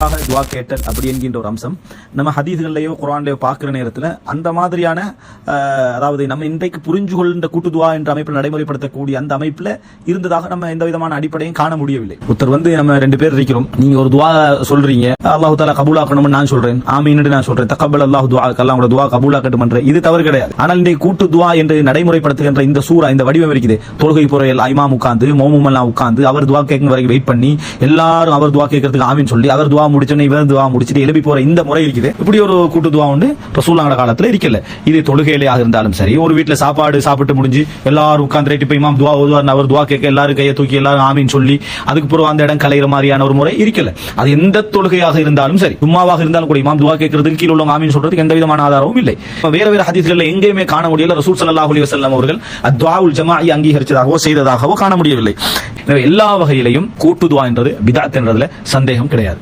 துவா கேட்டல் அப்படி என்கின்ற ஒரு அம்சம். நம்ம ஹதீஸ்கள்லயோ குரான்லயோ பார்க்குற நேரத்தில் அந்த மாதிரியான அதாவது நம்ம இன்றைக்கு புரிஞ்சு கொள்கின்ற கூட்டு துவா என்ற அமைப்பில் நடைமுறைப்படுத்தக்கூடிய அந்த அமைப்பில் இருந்ததாக நம்ம எந்த விதமான அடிப்படையும் காண முடியவில்லை. ஒருத்தர் வந்து நம்ம ரெண்டு பேர் இருக்கிறோம். நீங்க ஒரு துவா சொல்றீங்க. அல்லாஹு தாலா கபூலாக்கணும்னு நான் சொல்றேன். ஆமீன்னு நான் சொல்றேன். தக்கபல் அல்லாஹ் துவா அல்லாஹ் துவா கபூலாக்கட்டும் என்ற. இது தவறு கிடையாது. ஆனால் இன்றைக்கு கூட்டு துவா என்று நடைமுறைப்படுத்துகின்ற இந்த சூறா இந்த வடிவம் இருக்குது. தொழுகை புற ஐமாம் உட்கார்ந்து மோமுமெல்லாம் உட்கார்ந்து அவர் துவா கேட்கும் வரைக்கும் வெயிட் பண்ணி எல்லாரும் அவர் துவா கேட்கறதுக்கு ஆமீன் சொல்லி அவர் துவா முடிச்சோன்னே இவர் துவா முடிச்சுட்டு எழுப்பி போற இந்த முறை இருக்குது. இப்படி ஒரு கூட்டு துவா உண்டு. ரசூலான காலத்துல இருக்கல இது தொழுகையிலேயாக இருந்தாலும் சரி ஒரு வீட்டுல சாப்பாடு சாப்பிட்டு முடிஞ்சு எல்லாரும் உட்காந்துட்டு ரைட்டு போய் இமாம் துவா ஓதுவார் அவர் துவா கேட்க எல்லாரும் கையை தூக்கி எல்லாரும் ஆமீன் சொல்லி அதுக்கு பிறகு அந்த இடம் கலைகிற மாதிரியான ஒரு முறை இருக்கல அது எந்த தொழுகையாக இருந்தாலும் சரி சும்மாவாக இருந்தாலும் கூட இமாம் துவா கேட்கறதுக்கு கீழே உள்ளவங்க ஆமின்னு சொல்றதுக்கு எந்த விதமான ஆதாரமும் இல்லை. வேற வேற ஹதீஸ்கள்ல எங்கேயுமே காண முடியல. ரசூல் சல்லாஹ் அலி வஸல்லம் அவர்கள் அத்வாவுல் ஜமாஇ அங்கீகரிச்சதாகவோ செய்ததாகவோ காண முடியவில்லை. எனவே எல்லா வகையிலையும் கூட்டுதுவா என்றது பிதாத் என்றதுல சந்தேகம் கிடையாது.